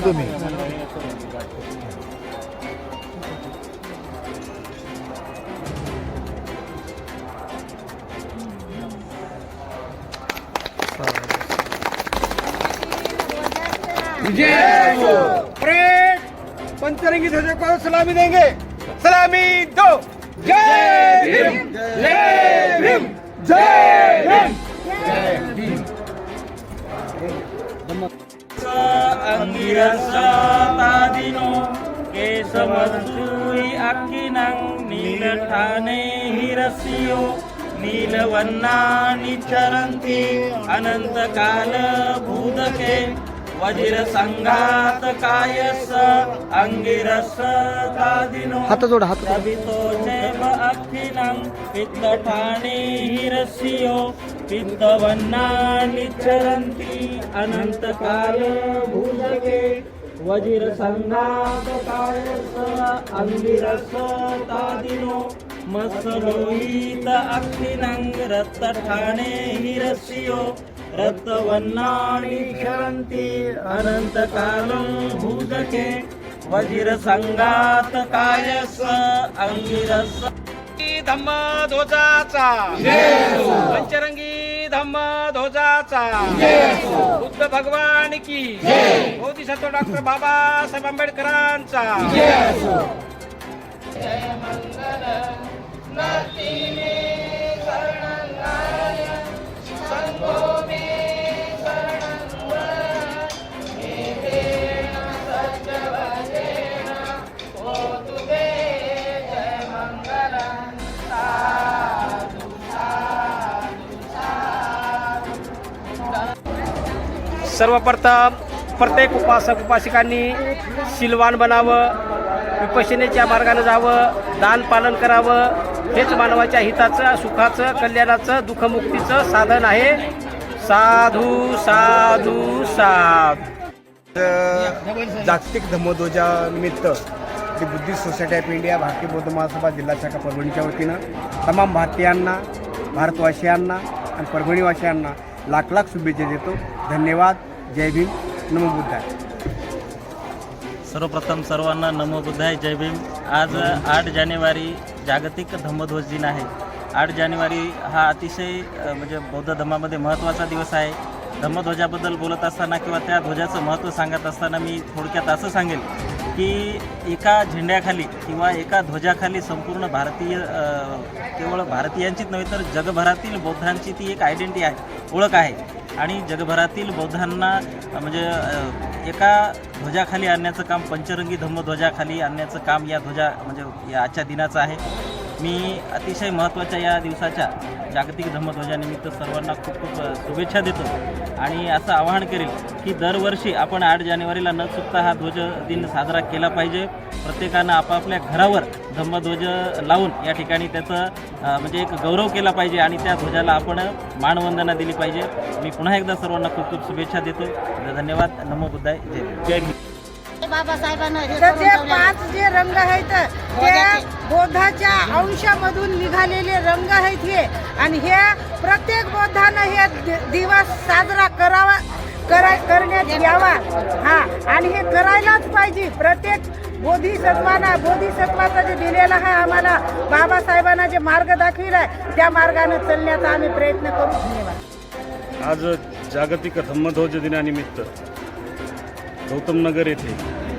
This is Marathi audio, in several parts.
तुम्ही? परेड पंचरंगी ध्वज को सलामी देंगे। सलामी दो। जय भीम। जय भीम। जय भीम। अंगिरसादिनो केशवस्तूरि अक्किनं नीलठाने हिरस्यो नीलवन्नानि चरन्ति अनन्तकाल भूदके वज्रसङ्घात कायस अंगिरस तादिनो हात. रवितो चैव अखिलं पित्तठाणे हिरस्यो पित्तवन्नानि चरन्ति वजीर भूषके कायस अङ्गिरस तादिनो मत्सलोहित अखिलं रक्तठाणे हिरस्यो रक्तवन्नानि चरन्ति अनन्तकालं वजीर वज्रसङ्घात कायस अंगिरस धम्म ध्वजाचा पंचरंगी ध्वजाचा बुद्ध भगवान की। बोधिसत्व डॉक्टर बाबासाहेब आंबेडकरांचा। सर्वप्रथम प्रत्येक उपासक उपासिकांनी शिलवान बनावं विपशनेच्या मार्गाने जावं दान पालन करावं. हेच मानवाच्या हिताचं सुखाचं कल्याणाचं दुःखमुक्तीचं साधन आहे. साधू साधू साधू. जागतिक धम्मध्वजा निमित्त the Buddhist society of India भारतीय बौद्ध महासभा जिल्हा शाखा परभणीच्या वतीनं तमाम भारतीयांना भारतवासियांना आणि परभणीवासियांना लाख लाख शुभेच्छा देतो. धन्यवाद. जय भीम नमो बुद्धाय. सर्वप्रथम सर्वांना नमो बुद्धाय जय भीम. आज आठ जानेवारी जागतिक धम्मध्वज दिन आहे. आठ जानेवारी हा अतिशय म्हणजे बौद्ध धर्मामध्ये महत्त्वाचा दिवस आहे. धम्मध्वजाबद्दल बोलत असताना किंवा त्या ध्वजाचं महत्त्व सांगत असताना मी थोडक्यात असं सांगेल की एका झेंड्याखाली किंवा एका ध्वजाखाली संपूर्ण भारतीय केवळ भारतीयांचीच नव्हे तर जगभरातील बौद्धांची ती एक आयडेंटिटी आहे ओळख आहे. आणि जगभरातील बौद्धांना म्हणजे एका ध्वजाखाली आणण्याचं काम पंचरंगी धम्मध्वजाखाली आणण्याचं काम या ध्वजा म्हणजे या आजच्या दिनाचं आहे. मी अतिशय महत्त्वाच्या या दिवसाच्या जागतिक धम्मध्वजानिमित्त सर्वांना खूप खूप शुभेच्छा देतो. आणि असं आवाहन करेल की दरवर्षी आपण आठ जानेवारीला न चुकता हा ध्वज दिन साजरा केला पाहिजे. प्रत्येकानं आपापल्या घरावर धम्मध्वज लावून या ठिकाणी त्याचं म्हणजे एक गौरव केला पाहिजे आणि त्या ध्वजाला आपण मानवंदना दिली पाहिजे. मी पुन्हा एकदा सर्वांना खूप खूप शुभेच्छा देतो. धन्यवाद. नमो बुद्धाय. जय. जय बाबासाहेबांना. पाच जे रंग आहेत बौद्धाच्या अंशामधून निघालेले रंग आहेत हे. आणि हे प्रत्येक बौद्धानं हे दि- दिवस साजरा करावा करा करण्यात यावा. हा आणि हे करायलाच पाहिजे. प्रत्येक बोधिसत्वाना बोधिसत्वाचा जे दिलेला आहे आम्हाला बाबासाहेबांना जे मार्ग दाखविलाय त्या मार्गाने चालण्याचा आम्ही प्रयत्न करू. धन्यवाद. आज जागतिक धम्मध्वज दिनानिमित्त गौतम नगर येथे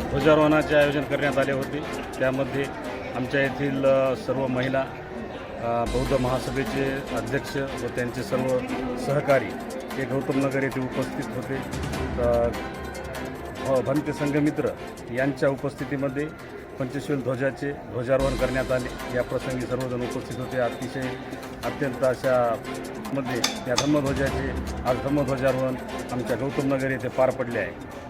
ध्वजारोहणाचे आयोजन करण्यात आले होते. त्यामध्ये आमच्या येथील सर्व महिला बौद्ध महासभेचे अध्यक्ष व त्यांचे सर्व सहकारी हे गौतम नगर येथे उपस्थित होते. तर, हो, भंते संघमित्र यांच्या उपस्थितीमध्ये पंचशील ध्वजाचे ध्वजारोहण करण्यात आले. या प्रसंगी सर्वजण उपस्थित होते. अतिशय अत्यंत अशा मध्ये या धम्मध्वजाचे आज धम्मध्वजारोहण आमच्या गौतम नगर येथे पार पडले आहे.